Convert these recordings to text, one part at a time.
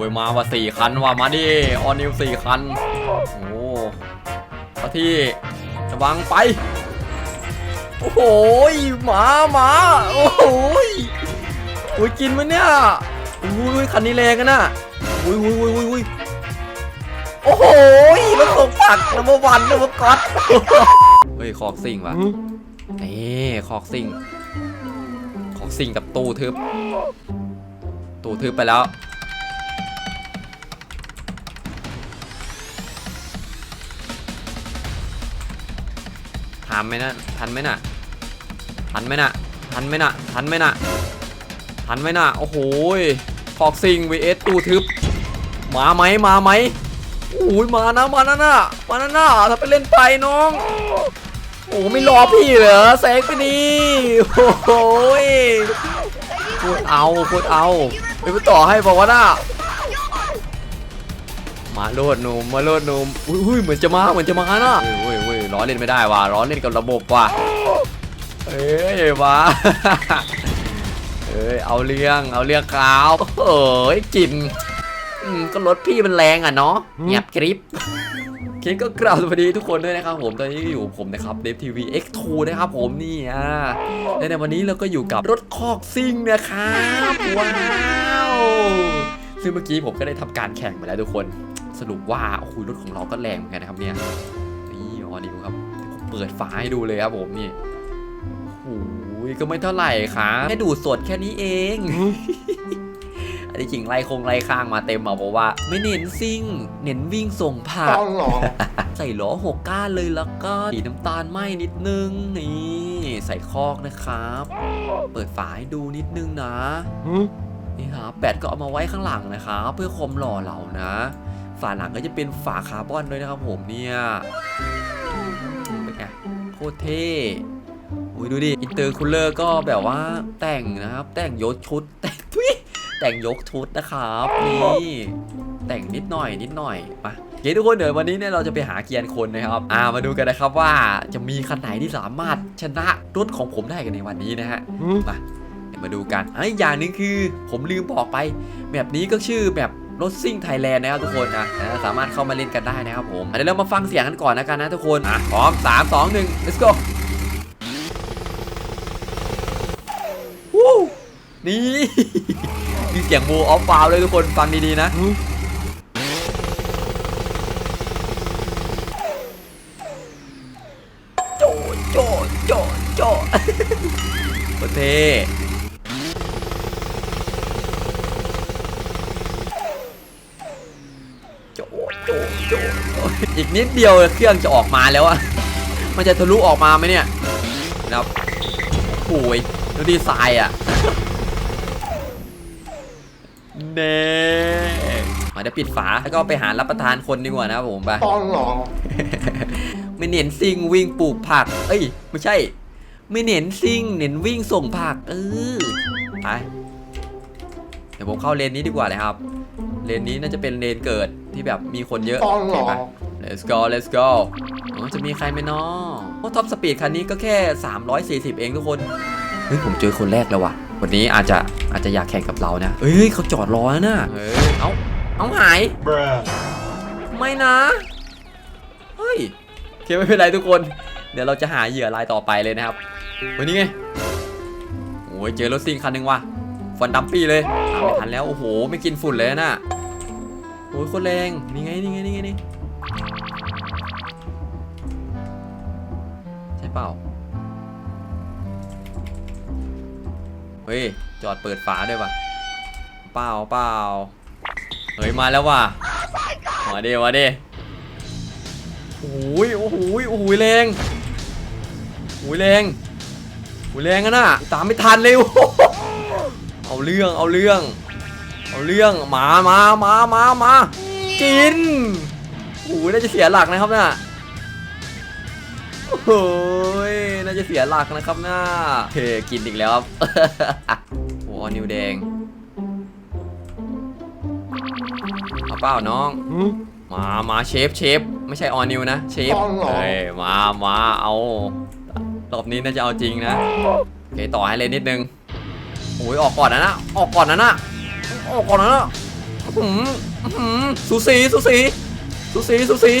อ้ยมาว่าสี่คันว่ามาดิออนิวสี่คัน โอ้พระที่ระวังไป โอ้โหยหมาหมาโอ้โหยอุ้ยกินมันเนี่ยอุ้ยคันนี้แรงกันน่ะอุ้ยอุ้ยอุ้ยอุ้ยอุ้ยโอ้โหยรถตกผักนัมเบอร์วันนัมเบอร์ก๊อตเฮ้ยคอกซิ่งว่ะนี่คอกซิ่งคอกซิ่งกับตู้ทึบ ตู้ทึบไปแล้ว ทันไหมนะทันไหมน่ะทันไหมน่ะทันไหมน่ะทันไหมน่ะทันไหมน่ะโอ้โหฟอกซิง vs ตูทึบมาไหมมาไหมโอ้ยมานะมานะน่ะมานะน่ะถ้าไปเล่นไปน้อง โอ้ไม่รอพี่เหรอแซงไปดีโอ้โหยพูดเอาพูดเอาไปไปต่อให้บอกว่าน่ะ มาโลดหนุ่มมาโลดหนุ่มอุ้ยอุ้ยเหมือนจะมาเหมือนจะมานะเว้ยเว้ยล้อเล่นไม่ได้ว่ะล้อเล่นกับระบบว่ะเอ้ยมาเอ้ยเอาเรื่องเอาเรื่องขาวเอ้ยจิมอืมก็รถพี่มันแรงอะเนาะเงียบกริบเคก็กราบสวัสดีทุกคนด้วยนะครับผมตอนนี้ก็อยู่กับผมนะครับเดฟทีวี X2 นะครับผมนี่อะและในวันนี้เราก็อยู่กับรถคอกซิ่งนะครับว้าวซึ่งเมื่อกี้ผมก็ได้ทำการแข่งมาแล้วทุกคน สรุปว่าโอ้โหรถของเราก็แรงเหมือนกันนะครับเนี่ยนี่ออนิวครับผมเปิดฝาให้ดูเลยครับผมนี่โอ้โหก็ไม่เท่าไหร่ครับแค่ดูดสดแค่นี้เองอันนี้จริงไล่คงไล่ข้างมาเต็มมาบอกว่า ไม่เน้นซิ่ง เน้นวิ่งส่งผ่านตอนหรอใส่ล้อหกก้านเลยแล้วก็สีน้ำตาลไหมนิดนึงนี่ใส่คอกนะครับ เปิดฝาให้ดูนิดนึงนะนี่ครับแบตก็เอามาไว้ข้างหลังนะครับ เพื่อความหล่อเหลานะ ฝาหลังก็จะเป็นฝาคาร์บอนด้วยนะครับผมเนี่ยเป็นไงโคตรเท่อุ้ยดูดิอินเตอร์คูลเลอร์ก็แบบว่าแต่งนะครับ แต่งยกชุดแต่งทุยแต่งยกชุดนะครับนี่แต่งนิดหน่อยนิดหน่อยมาเฮ้ยทุกคนเดี๋ยววันนี้เนี่ยเราจะไปหาเกียร์คนนะครับอ่ามาดูกันนะครับว่าจะมีคันไหนที่สามารถชนะรถของผมได้กันในวันนี้นะฮะมาเดี๋ยวมาดูกันอะอีกอย่างหนึงคือผมลืมบอกไปแบบนี้ก็ชื่อแบบ รถซิ่งไทยแลนด์นะครับทุกคนนะสามารถเข้ามาเล่นกันได้นะครับผมเดี๋ยวเรามาฟังเสียงกันก่อนนะกันนะทุกคนอะพร้อม3 2 1 let's go วู้นี่มีเสียงโบออฟฟาวเลยทุกคนฟังดีๆนะโจโจโจโจโอเคโจโจโจอีกนิดเดียวเครื่องจะออกมาแล้วอะมันจะทะลุออกมาไหมเนี่ยนะครับโอ้ยดูดีไซน์อะเน่มาเดี๋ยวปิดฝาแล้วก็ไปหารับประทานคนดีกว่านะครับผมไปตอนหรอไม่เน้นซิ่งวิ่งปลูกผัก เอ้ย ไม่ใช่ ไม่เน้นซิ่งเน้นวิ่งส่งผัก เออไปเดี๋ยวผมเข้าเลนนี้ดีกว่าเลยครับ เลนนี้น่าจะเป็นเลนเกิดที่แบบมีคนเยอะตอนหรอโเคไป let's go let's go อ๋อจะมีใครไหมเนาะโอ้ท็อปสปีดคันนี้ก็แค่ 340 เองทุกคน เฮ้ย ผมเจอคนแรกแล้วว่ะ วันนี้อาจจะอาจจะอยากแข่งกับเรานะเฮ้ยเขาจอดรอแล้วนะเฮ้ยเอาเอาหายไม่นะ เฮ้ยโอเคไม่เป็นไรทุกคน เดี๋ยวเราจะหาเหยื่อรายต่อไปเลยนะครับวันนี้ไง โอ้ยเจอรถซิ่งคันหนึ่งว่ะ ฟันดัมปี้เลยตามไม่ทันแล้ว โอ้โห ไม่กินฝุ่นเลยนะโอ้ยโคนแรง นี่ไง นี่ไง นี่ไงนี่ใช่เปล่า เฮ้ย จอดเปิดฝาด้วยว่ะ เปล่าเปล่าเฮ้ย มาแล้วว่ะ มาเดมาเดโอ้ยโอ้โหยโอ้โหยแรงโอ้ยแรงโอ้ยแรงอะน่ะ ตามไม่ทันเลยโอ้โเอาเรื่องเอาเรื่อง เอาเรื่องมามามามามากินโอ้ยน่าจะเสียหลักนะครับน่ะโอ้ยน่าจะเสียหลักนะครับน่าเฮ้กินอีกแล้วครับโอ้นิวแดงเอาเปล่าน้อง มามาเชฟเชฟไม่ใช่ออนิวนะเชฟตอนหรอเฮ้ยมามาเอารอบนี้น่าจะเอาจริงนะโอเคต่อให้เลยนิดนึง โอ้ยออกก่อนนะนะออกก่อนนะนะออกก่อนนะนะหืออื้อหือสูสีสูสีสูสีสูสี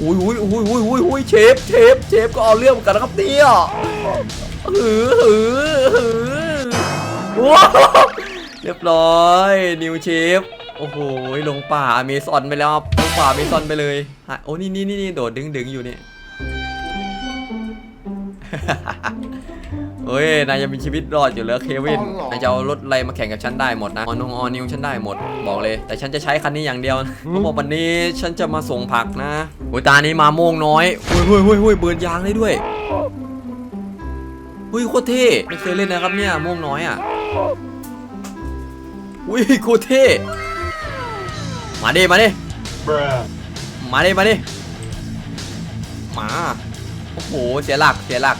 อุ้ยอุ้ยอุ้ยอุ้ยอุ้ยอุ้ยเชฟเชฟเชฟก็เอาเรื่องเหมือนกันนะครับเนี่ยหือหือหือว้าวเรียบร้อยนิวเชฟโอ้โหลงป่าอเมซอนไปแล้วลงป่าอเมซอนไปเลยฮะโอ้นี่นี่นี่นี่โดดดึงดึงอยู่นี่ เฮ้ย นายยังมีชีวิตรอดอยู่เหรอเควิน นายจะเอารถอะไรมาแข่งกับฉันได้หมดนะออนงออนิวฉันได้หมด บอกเลย แต่ฉันจะใช้คันนี้อย่างเดียวนะเขาบอกวันนี้ฉันจะมาส่งผักนะโอ้ยตานี้มาโมงน้อยเฮ้ยเฮ้ยเฮ้ยเฮ้ยเบิร์นยางได้ด้วยเฮ้ยโคตรเท่ ไม่เคยเล่นนะครับเนี่ยโมงน้อยอะอุ้ยโคตรเท่ มาดิมาดิ Bruh. มาดิมาดิมา โอ้โห เสียหลัก เสียหลัก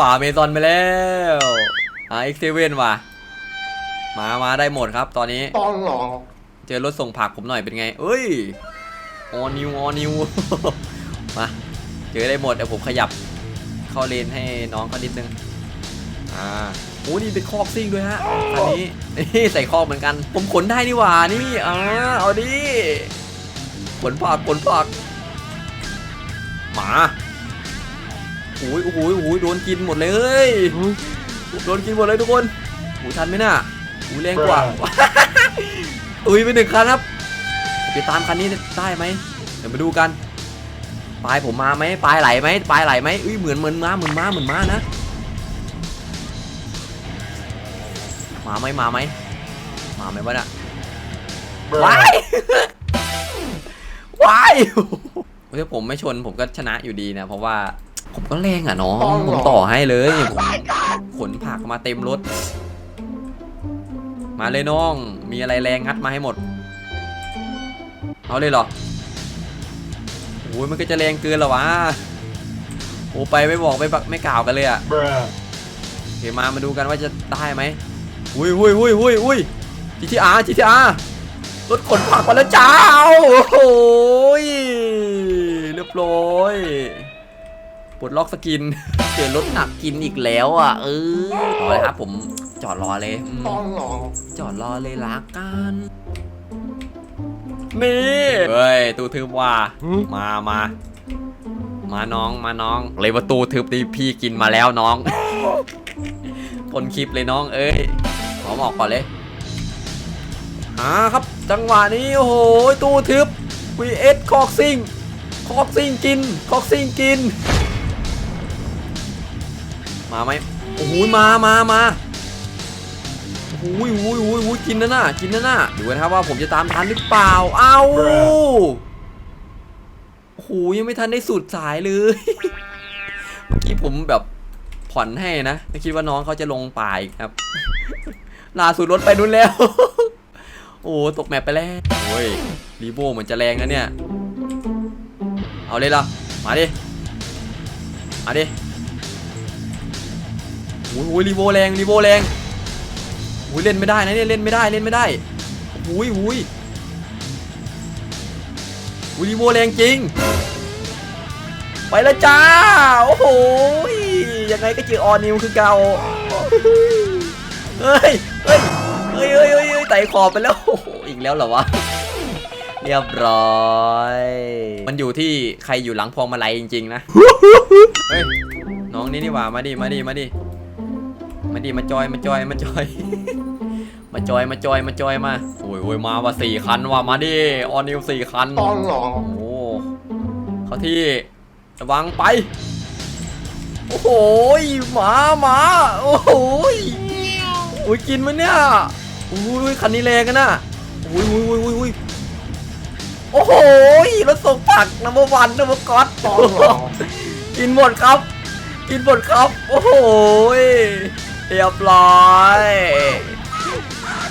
ป่าเมซอนไปแล้วอ่าเอ็กเซเว่นว่ะ มามาได้หมดครับ ตอนนี้ตอนหรอเจอรถส่งผักผมหน่อยเป็นไง เอ้ยออนิวออนิว มา เจอได้หมดเดี๋ยวผมขยับ เข้าเลนให้น้องเขานิดนึง อ่าโอ้นี่เป็นคอกซิ่งด้วยฮะอันนี้นี่ใส่คอกเหมือนกัน ผมขนได้นี่หว่านี่อ่าเอาดิขนผักขนผักหมา โอ้ยโอ้โหโอ้โหโดนกินหมดเลยโดนกินหมดเลยทุกคนหูทันไหมน่ะหูแรงกว่า อุ้ยไปหนึ่งคันครับไปตามคันนี้ได้ไหมเดี๋ยวมาดูกันปลายผมมาไหมปลายไหลไหมปลายไหลไหมอุ้ยเหมือนเหมือนม้าเหมือนม้าเหมือนม้านะมาไหมมาไหมมาไหมวะน่ะ Bruh. ว้ายว้ายถ้าผมไม่ชนผมก็ชนะอยู่ดีนะเพราะว่าผม ก็แรงอะน้องอ๋อเหรอผมต่อให้เลยขนผักมาเต็มรถ มาเลยน้อง มีอะไรแรงงัดมาให้หมด เอาเลยเหรอโอ้ยมันก็จะแรงเกินเหรอวะโอ้ไปไม่บอกไม่บักไม่กล่าวกันเลยอะ Bruh. โอเคมามาดูกันว่าจะได้ไหมอุ้ยอุ้ยอุ้ยอุ้ยอุ้ย GTR GTR รถขนผักมาแล้วจ้าโอ้โหยเรียบร้อย ปลดล็อกสกินเจอรถหนักกินอีกแล้วอะ เออเอาเลยครับ ผมจอดรอเลยอืมตอนหรอจอดรอเลยละกัน นี่เฮ้ยตูทึบว่า มามา มาน้องมาน้อง เลยว่าตูทึบที่พี่กินมาแล้วน้องต้นคลิปเลยน้องเอ้ยขอบอกก่อนเลยหาครับ จังหวะนี้ โอ้โห ตู้ทึบ vs คอกซิงคอกซิงกินคอกซิงกิน มาไหมโอ้โหมามามาโอ้โหโอ้โหโอ้โหโอ้โหกินนะน่ะกินนะน่ะดูนะครับว่าผมจะตามทันหรือเปล่า เอ้าโอ้โหยังไม่ทันได้สุดสายเลย เมื่อกี้ผมแบบผ่อนให้นะ ไม่คิดว่าน้องเขาจะลงป่าอีกครับล่าสุดรถไปนู่นแล้ว โอ้ตกแมปไปแล้วโอ้ยรีโบเหมือนจะแรงนะเนี่ย เอาเลยล่ะ มาดิ มาดิ โอ้ยรีโบแรงรีโบแรงโอ้ยเล่นไม่ได้นะเนี่ยเล่นไม่ได้เล่นไม่ได้โอ้ยโอ้ยโอ้ยรีโบแรงจริง ไปแล้วจ้าโอ้โหยังไงก็เจอออนิวคือเก่าเฮ้ยเฮ้ยเฮ้ยเฮ้ยเฮ้ยไต่ขอบไปแล้วอีกแล้วเหรอวะเรียบร้อย มันอยู่ที่ใครอยู่หลังพวงมาลัยจริงๆนะ เฮ้ย น้องนี่นี่หว่ามาดิ มาดิ มาดิ มาดิมาจอยมาจอยมาจอย มาจอยมาจอยมาจอยมาโอ้ยโอ้ยมาว่าสี่คันว่ะมาดิออนิวสี่คันตอนหรอโอ้โหเขาที่ระวังไป โอ้โหยหมาหมาโอ้โหยโอ้ยกินมันเนี่ยโอ้ยคันนี้แรงกันนะโอ้ยโอ้ยโอ้ยโอ้ยโอ้ยโอ้โหยรถส่งผักนัมเบอร์วันนัมเบอร์ก๊อตตอนหรอกินหมดครับ กินหมดครับ โอ้โหย เรียบร้อย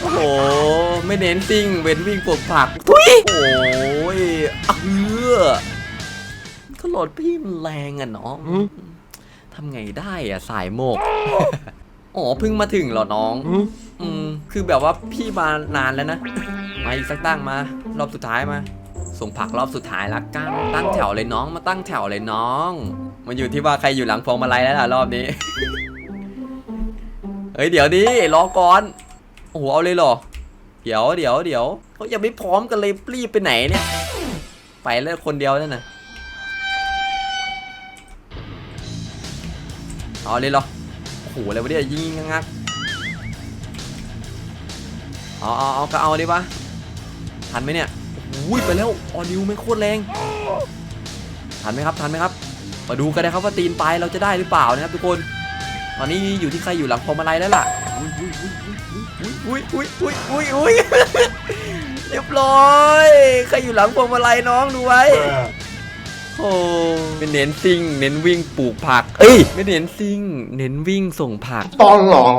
โอ้โห ไม่เน้นซิ่ง เว้นวิ่งปลูกผักทุยโอ้ยเออก็รถพี่มันแรงอะน้องทำไงได้อะ สายโมก อ๋อเพิ่งมาถึงเหรอน้อง อืม คือแบบว่าพี่มานานแล้วนะ มาอีกสักตั้งมา รอบสุดท้ายมา ส่งผักรอบสุดท้ายละกันตั้งแถวเลยน้อง มาตั้งแถวเลยน้อง มันอยู่ที่ว่าใครอยู่หลังพวงมาลัยแล้วล่ะรอบนี้เฮ้ยเดี๋ยวดิรอก่อนโอ้โหเอาเลยเหรอ เดี๋ยวเดี๋ยวเดี๋ยวเขายังไม่พร้อมกันเลยรีบไปไหนเนี่ย ไปแล้วคนเดียวนั่นน่ะเอาเลยเหรอโอ้โหอะไรวะเนี่ยยิงงักๆเอาเอาเอาก็เอาดิปะทันไหมเนี่ยอุ้ยไปแล้วออนิวไม่โคตรแรงทันไหมครับทันไหมครับ มาดูกันนะครับว่าตีนปลายเราจะได้หรือเปล่านะครับทุกคน ตอนนี้อยู่ที่ใครอยู่หลังพวงมาลัยแล้วล่ะอุ้ยอุ้ยอุ้ยอุ้ยอุ้ยอุ้ยเรียบร้อยใครอยู่หลังพวงมาลัยน้องดูไว้โอ้เป็นเน้นซิ่ง เน้นวิ่งปลูกผัก เอ้ยไม่เน้นซิ่ง เน้นวิ่งส่งผัก ต้องหรอ